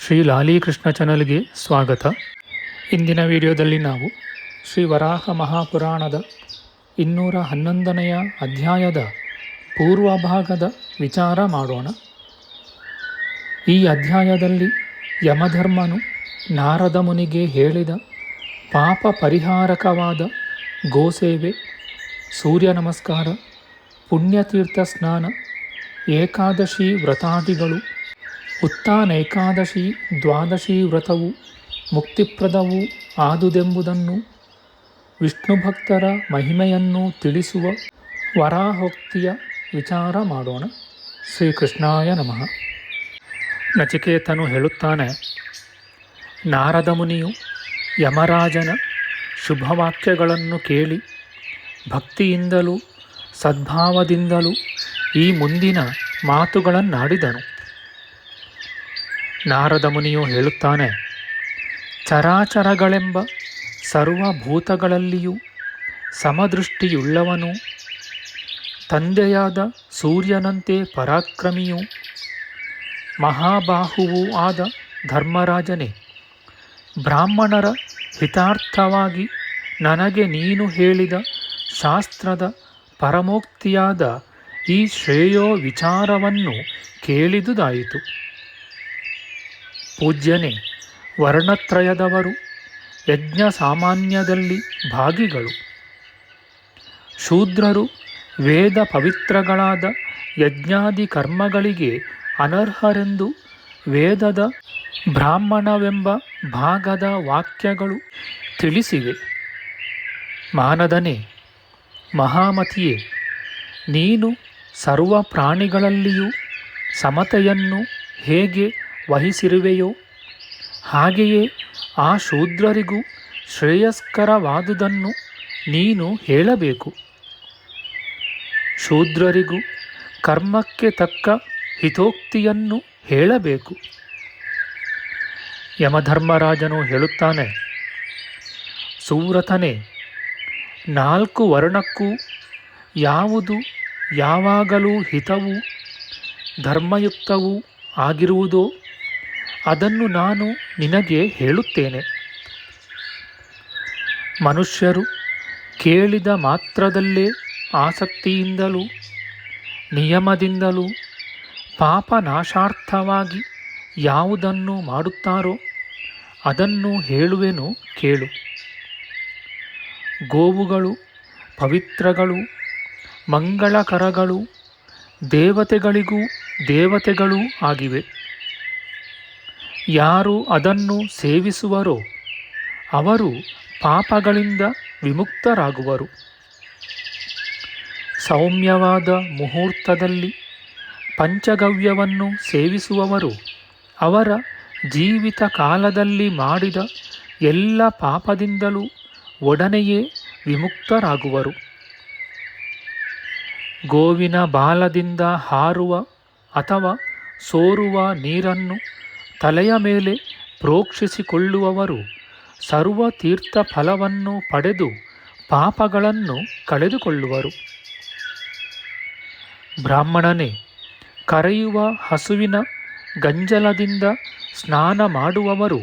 ಶ್ರೀ ಲಾಲೀಕೃಷ್ಣ ಚಾನಲ್ಗೆ ಸ್ವಾಗತ. ಇಂದಿನ ವಿಡಿಯೋದಲ್ಲಿ ನಾವು ಶ್ರೀ ವರಾಹ ಮಹಾಪುರಾಣದ ಇನ್ನೂರ ಹನ್ನೊಂದನೆಯ ಅಧ್ಯಾಯದ ಪೂರ್ವಭಾಗದ ವಿಚಾರ ಮಾಡೋಣ. ಈ ಅಧ್ಯಾಯದಲ್ಲಿ ಯಮಧರ್ಮನು ನಾರದ ಮುನಿಗೆ ಹೇಳಿದ ಪಾಪ ಪರಿಹಾರಕವಾದ ಗೋಸೇವೆ, ಸೂರ್ಯ ನಮಸ್ಕಾರ, ಪುಣ್ಯತೀರ್ಥ ಸ್ನಾನ, ಏಕಾದಶಿ ವ್ರತಾದಿಗಳು ಉತ್ತಾನೇಕಾದಶಿ ದ್ವಾದಶಿ ವ್ರತವು ಮುಕ್ತಿಪ್ರದವೂ ಆದುದೆಂಬುದನ್ನು ವಿಷ್ಣು ಭಕ್ತರ ಮಹಿಮೆಯನ್ನು ತಿಳಿಸುವ ವರಾಹೋಕ್ತಿಯ ವಿಚಾರ ಮಾಡೋಣ. ಶ್ರೀಕೃಷ್ಣಾಯ ನಮಃ. ನಚಿಕೇತನು ಹೇಳುತ್ತಾನೆ, ನಾರದ ಮುನಿಯು ಯಮರಾಜನ ಶುಭವಾಕ್ಯಗಳನ್ನು ಕೇಳಿ ಭಕ್ತಿಯಿಂದಲೂ ಸದ್ಭಾವದಿಂದಲೂ ಈ ಮುಂದಿನ ಮಾತುಗಳನ್ನಾಡಿದನು. ನಾರದ ಮುನಿಯು ಹೇಳುತ್ತಾನೆ, ಚರಾಚರಗಳೆಂಬ ಸರ್ವಭೂತಗಳಲ್ಲಿಯೂ ಸಮದೃಷ್ಟಿಯುಳ್ಳವನು, ತಂದೆಯಾದ ಸೂರ್ಯನಂತೆ ಪರಾಕ್ರಮಿಯೂ ಮಹಾಬಾಹುವೂ ಆದ ಧರ್ಮರಾಜನೇ, ಬ್ರಾಹ್ಮಣರ ಹಿತಾರ್ಥವಾಗಿ ನನಗೆ ನೀನು ಹೇಳಿದ ಶಾಸ್ತ್ರದ ಪರಮೋಕ್ತಿಯಾದ ಈ ಶ್ರೇಯೋ ವಿಚಾರವನ್ನು ಕೇಳಿದುದಾಯಿತು. ಪೂಜ್ಯನೇ, ವರ್ಣತ್ರಯದವರು ಯಜ್ಞ ಸಾಮಾನ್ಯದಲ್ಲಿ ಭಾಗಿಗಳು. ಶೂದ್ರರು ವೇದ ಪವಿತ್ರಗಳಾದ ಯಜ್ಞಾದಿ ಕರ್ಮಗಳಿಗೆ ಅನರ್ಹರೆಂದು ವೇದದ ಬ್ರಾಹ್ಮಣವೆಂಬ ಭಾಗದ ವಾಕ್ಯಗಳು ತಿಳಿಸಿವೆ. ಮಾನದನೆ, ಮಹಾಮತಿಯೇ, ನೀನು ಸರ್ವ ಪ್ರಾಣಿಗಳಲ್ಲಿಯೂ ಸಮತೆಯನ್ನು ಹೇಗೆ ವಹಿಸಿರುವೆಯೋ? ಹಾಗೆಯೇ ಆ ಶೂದ್ರರಿಗೂ ಶ್ರೇಯಸ್ಕರವಾದುದನ್ನು ನೀನು ಹೇಳಬೇಕು. ಶೂದ್ರರಿಗೂ ಕರ್ಮಕ್ಕೆ ತಕ್ಕ ಹಿತೋಕ್ತಿಯನ್ನು ಹೇಳಬೇಕು. ಯಮಧರ್ಮರಾಜನು ಹೇಳುತ್ತಾನೆ ಸೂರತನೇ ನಾಲ್ಕು ವರ್ಣಕ್ಕೂ ಯಾವುದು, ಯಾವಾಗಲೂ ಹಿತವು, ಧರ್ಮಯುಕ್ತವೂ ಆಗಿರುವುದೋ? ಅದನ್ನು ನಾನು ನಿನಗೆ ಹೇಳುತ್ತೇನೆ. ಮನುಷ್ಯರು ಕೇಳಿದ ಮಾತ್ರದಲ್ಲೇ ಆಸಕ್ತಿಯಿಂದಲೂ, ನಿಯಮದಿಂದಲೂ ಪಾಪನಾಶಾರ್ಥವಾಗಿ ಯಾವುದನ್ನು ಮಾಡುತ್ತಾರೋ ಅದನ್ನು ಹೇಳುವೆನು ಕೇಳು. ಗೋವುಗಳು, ಪವಿತ್ರಗಳು, ಮಂಗಳಕರಗಳು ದೇವತೆಗಳಿಗೂ ದೇವತೆಗಳೂ ಆಗಿವೆ. ಯಾರು ಅದನ್ನು ಸೇವಿಸುವರೋ ಅವರು ಪಾಪಗಳಿಂದ ವಿಮುಕ್ತರಾಗುವರು. ಸೌಮ್ಯವಾದ ಮುಹೂರ್ತದಲ್ಲಿ ಪಂಚಗವ್ಯವನ್ನು ಸೇವಿಸುವವರು ಅವರ ಜೀವಿತ ಕಾಲದಲ್ಲಿ ಮಾಡಿದ ಎಲ್ಲ ಪಾಪದಿಂದಲೂ ಒಡನೆಯೇ ವಿಮುಕ್ತರಾಗುವರು. ಗೋವಿನ ಬಾಲದಿಂದ ಹಾರುವ ಅಥವಾ ಸೋರುವ ನೀರನ್ನು ತಲೆಯ ಮೇಲೆ ಪ್ರೋಕ್ಷಿಸಿಕೊಳ್ಳುವವರು ಸರ್ವ ತೀರ್ಥ ಫಲವನ್ನು ಪಡೆದು ಪಾಪಗಳನ್ನು ಕಳೆದುಕೊಳ್ಳುವರು. ಬ್ರಾಹ್ಮಣನೇ, ಕರೆಯುವ ಹಸುವಿನ ಗಂಜಲದಿಂದ ಸ್ನಾನ ಮಾಡುವವರು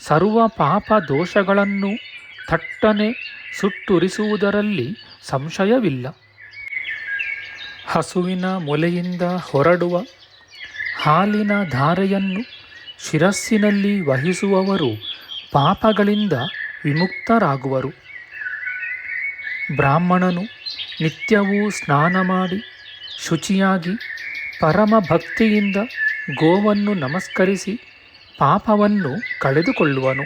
ಸರ್ವ ಪಾಪ ದೋಷಗಳನ್ನು ಥಟ್ಟನೆ ಸುಟ್ಟುರಿಸುವುದರಲ್ಲಿ ಸಂಶಯವಿಲ್ಲ. ಹಸುವಿನ ಮೊಲೆಯಿಂದ ಹೊರಡುವ ಹಾಲಿನ ಧಾರೆಯನ್ನು ಶಿರಸ್ಸಿನಲ್ಲಿ ವಹಿಸುವವರು ಪಾಪಗಳಿಂದ ವಿಮುಕ್ತರಾಗುವರು. ಬ್ರಾಹ್ಮಣನು ನಿತ್ಯವೂ ಸ್ನಾನ ಮಾಡಿ ಶುಚಿಯಾಗಿ ಪರಮ ಭಕ್ತಿಯಿಂದ ಗೋವನ್ನು ನಮಸ್ಕರಿಸಿ ಪಾಪವನ್ನು ಕಳೆದುಕೊಳ್ಳುವನು.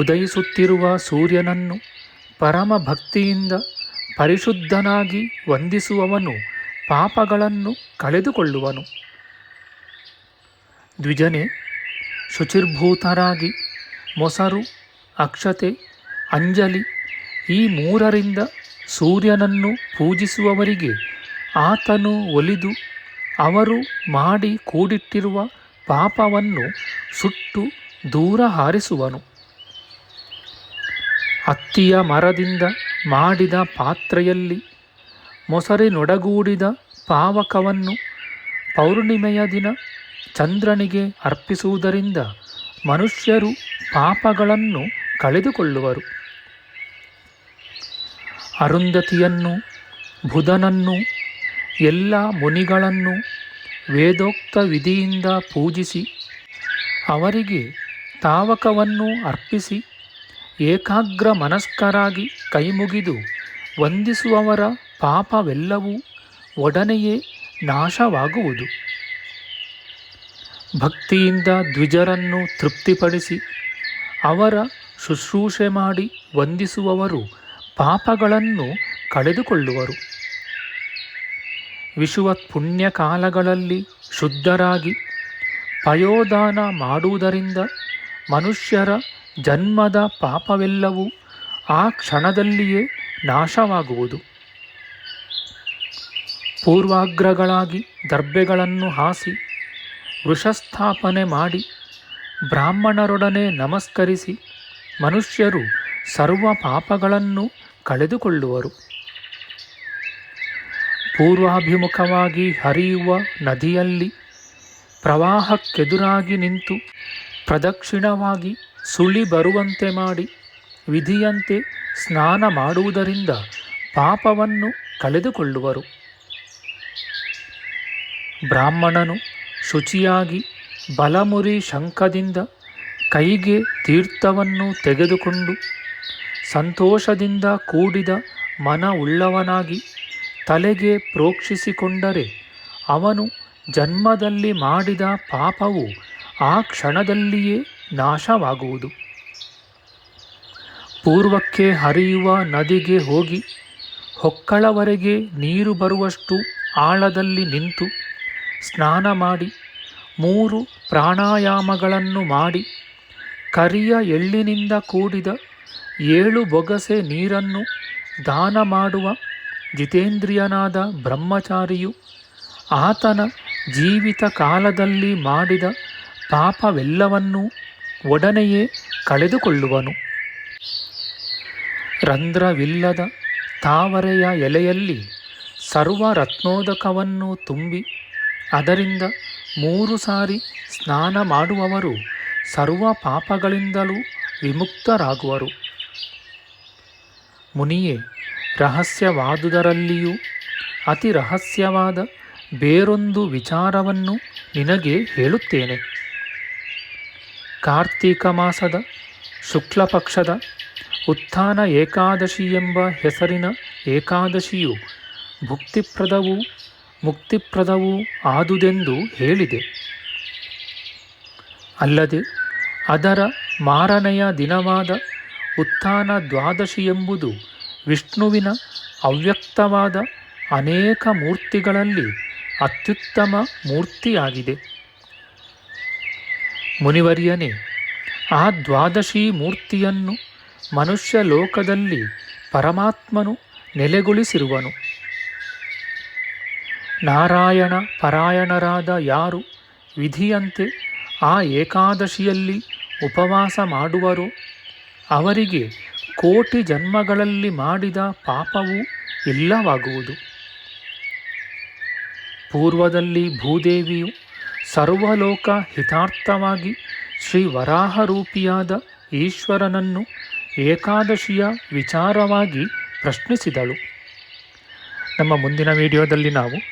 ಉದಯಿಸುತ್ತಿರುವ ಸೂರ್ಯನನ್ನು ಪರಮ ಭಕ್ತಿಯಿಂದ ಪರಿಶುದ್ಧನಾಗಿ ವಂದಿಸುವವನು ಪಾಪಗಳನ್ನು ಕಳೆದುಕೊಳ್ಳುವನು. ದ್ವಿಜನೆ ಶುಚಿರ್ಭೂತರಾಗಿ ಮೊಸರು, ಅಕ್ಷತೆ, ಅಂಜಲಿ ಈ ಮೂರರಿಂದ ಸೂರ್ಯನನ್ನು ಪೂಜಿಸುವವರಿಗೆ ಆತನು ಒಲಿದು ಅವರು ಮಾಡಿ ಕೂಡಿಟ್ಟಿರುವ ಪಾಪವನ್ನು ಸುಟ್ಟು ದೂರ ಹಾರಿಸುವನು. ಅತ್ತಿಯ ಮರದಿಂದ ಮಾಡಿದ ಪಾತ್ರೆಯಲ್ಲಿ ಮೊಸರಿನೊಡಗೂಡಿದ ಪಾವಕವನ್ನು ಪೌರ್ಣಿಮೆಯ ದಿನ ಚಂದ್ರನಿಗೆ ಅರ್ಪಿಸುವುದರಿಂದ ಮನುಷ್ಯರು ಪಾಪಗಳನ್ನು ಕಳೆದುಕೊಳ್ಳುವರು. ಅರುಂಧತಿಯನ್ನು, ಬುಧನನ್ನು, ಎಲ್ಲ ಮುನಿಗಳನ್ನು ವೇದೋಕ್ತ ವಿಧಿಯಿಂದ ಪೂಜಿಸಿ ಅವರಿಗೆ ತಾವಕವನ್ನು ಅರ್ಪಿಸಿ ಏಕಾಗ್ರ ಮನಸ್ಕರಾಗಿ ಕೈಮುಗಿದು ವಂದಿಸುವವರ ಪಾಪವೆಲ್ಲವೂ ಒಡನೆಯೇ ನಾಶವಾಗುವುದು. ಭಕ್ತಿಯಿಂದ ದ್ವಿಜರನ್ನು ತೃಪ್ತಿಪಡಿಸಿ ಅವರ ಶುಶ್ರೂಷೆ ಮಾಡಿ ವಂದಿಸುವವರು ಪಾಪಗಳನ್ನು ಕಳೆದುಕೊಳ್ಳುವರು. ವಿಶ್ವತ್ ಪುಣ್ಯ ಕಾಲಗಳಲ್ಲಿ ಶುದ್ಧರಾಗಿ ಪಯೋದಾನ ಮಾಡುವುದರಿಂದ ಮನುಷ್ಯರ ಜನ್ಮದ ಪಾಪವೆಲ್ಲವೂ ಆ ಕ್ಷಣದಲ್ಲಿಯೇ ನಾಶವಾಗುವುದು. ಪೂರ್ವಾಗ್ರಗಳಾಗಿ ದರ್ಬೆಗಳನ್ನು ಹಾಸಿ ವೃಷಸ್ಥಾಪನೆ ಮಾಡಿ ಬ್ರಾಹ್ಮಣರೊಡನೆ ನಮಸ್ಕರಿಸಿ ಮನುಷ್ಯರು ಸರ್ವ ಪಾಪಗಳನ್ನು ಕಳೆದುಕೊಳ್ಳುವರು. ಪೂರ್ವಾಭಿಮುಖವಾಗಿ ಹರಿಯುವ ನದಿಯಲ್ಲಿ ಪ್ರವಾಹಕ್ಕೆದುರಾಗಿ ನಿಂತು ಪ್ರದಕ್ಷಿಣವಾಗಿ ಸುಳಿ ಬರುವಂತೆ ಮಾಡಿ ವಿಧಿಯಂತೆ ಸ್ನಾನ ಮಾಡುವುದರಿಂದ ಪಾಪವನ್ನು ಕಳೆದುಕೊಳ್ಳುವರು. ಬ್ರಾಹ್ಮಣನು ಶುಚಿಯಾಗಿ ಬಲಮುರಿ ಶಂಖದಿಂದ ಕೈಗೆ ತೀರ್ಥವನ್ನು ತೆಗೆದುಕೊಂಡು ಸಂತೋಷದಿಂದ ಕೂಡಿದ ಮನ ಉಳ್ಳವನಾಗಿ ತಲೆಗೆ ಪ್ರೋಕ್ಷಿಸಿಕೊಂಡರೆ ಅವನು ಜನ್ಮದಲ್ಲಿ ಮಾಡಿದ ಪಾಪವು ಆ ಕ್ಷಣದಲ್ಲಿಯೇ ನಾಶವಾಗುವುದು. ಪೂರ್ವಕ್ಕೆ ಹರಿಯುವ ನದಿಗೆ ಹೋಗಿ ಹೊಕ್ಕಳವರೆಗೆ ನೀರು ಬರುವಷ್ಟು ಆಳದಲ್ಲಿ ನಿಂತು ಸ್ನಾನ ಮಾಡಿ ಮೂರು ಪ್ರಾಣಾಯಾಮಗಳನ್ನು ಮಾಡಿ ಕರಿಯ ಎಳ್ಳಿನಿಂದ ಕೂಡಿದ ಏಳು ಬೊಗಸೆ ನೀರನ್ನು ದಾನ ಮಾಡುವ ಜಿತೇಂದ್ರಿಯನಾದ ಬ್ರಹ್ಮಚಾರಿಯು ಆತನ ಜೀವಿತ ಕಾಲದಲ್ಲಿ ಮಾಡಿದ ಪಾಪವೆಲ್ಲವನ್ನೂ ಒಡನೆಯೇ ಕಳೆದುಕೊಳ್ಳುವನು. ರಂಧ್ರವಿಲ್ಲದ ತಾವರೆಯ ಎಲೆಯಲ್ಲಿ ಸರ್ವರತ್ನೋದಕವನ್ನು ತುಂಬಿ ಅದರಿಂದ ಮೂರು ಸಾರಿ ಸ್ನಾನ ಮಾಡುವವರು ಸರ್ವ ಪಾಪಗಳಿಂದಲೂ ವಿಮುಕ್ತರಾಗುವರು. ಮುನಿಯೇ, ರಹಸ್ಯವಾದುದರಲ್ಲಿಯೂ ಅತಿ ರಹಸ್ಯವಾದ ಬೇರೊಂದು ವಿಚಾರವನ್ನು ನಿನಗೆ ಹೇಳುತ್ತೇನೆ. ಕಾರ್ತೀಕ ಮಾಸದ ಶುಕ್ಲ ಪಕ್ಷದ ಉತ್ಥಾನ ಏಕಾದಶಿ ಎಂಬ ಹೆಸರಿನ ಏಕಾದಶಿಯು ಭುಕ್ತಿಪ್ರದವೂ ಮುಕ್ತಿಪ್ರದವೂ ಆದುದೆಂದು ಹೇಳಿದೆ. ಅಲ್ಲದೆ ಅದರ ಮಾರನೆಯ ದಿನವಾದ ಉತ್ಥಾನ ದ್ವಾದಶಿ ಎಂಬುದು ವಿಷ್ಣುವಿನ ಅವ್ಯಕ್ತವಾದ ಅನೇಕ ಮೂರ್ತಿಗಳಲ್ಲಿ ಅತ್ಯುತ್ತಮ ಮೂರ್ತಿಯಾಗಿದೆ. ಮುನಿವರ್ಯನೇ, ಆ ದ್ವಾದಶಿ ಮೂರ್ತಿಯನ್ನು ಮನುಷ್ಯ ಲೋಕದಲ್ಲಿ ಪರಮಾತ್ಮನು ನೆಲೆಗೊಳಿಸಿರುವನು. ನಾರಾಯಣ ಪರಾಯಣರಾದ ಯಾರು? ವಿಧಿಯಂತೆ ಆ ಏಕಾದಶಿಯಲ್ಲಿ ಉಪವಾಸ ಮಾಡುವರೋ? ಅವರಿಗೆ ಕೋಟಿ ಜನ್ಮಗಳಲ್ಲಿ ಮಾಡಿದ ಪಾಪವು ಇಲ್ಲವಾಗುವುದು. ಪೂರ್ವದಲ್ಲಿ ಭೂದೇವಿಯು ಸರ್ವಲೋಕ ಹಿತಾರ್ಥವಾಗಿ ಶ್ರೀ ವರಾಹರೂಪಿಯಾದ ಈಶ್ವರನನ್ನು ಏಕಾದಶಿಯ ವಿಚಾರವಾಗಿ ಪ್ರಶ್ನಿಸಿದಳು. ನಮ್ಮ ಮುಂದಿನ ವಿಡಿಯೋದಲ್ಲಿ ನಾವು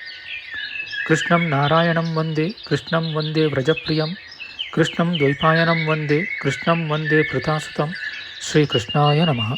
ಕೃಷ್ಣಂ ನಾರಾಯಣಂ ವಂದೇ ಕೃಷ್ಣಂ ವಂದೇ ವ್ರಜಪ್ರಿಯಂ ಕೃಷ್ಣಂ ದ್ವೈಪಾಯನಂ ವಂದೇ ಕೃಷ್ಣಂ ವಂದೇ ಪೃಥಾಸುತಂ ಶ್ರೀಕೃಷ್ಣಾಯ ನಮಃ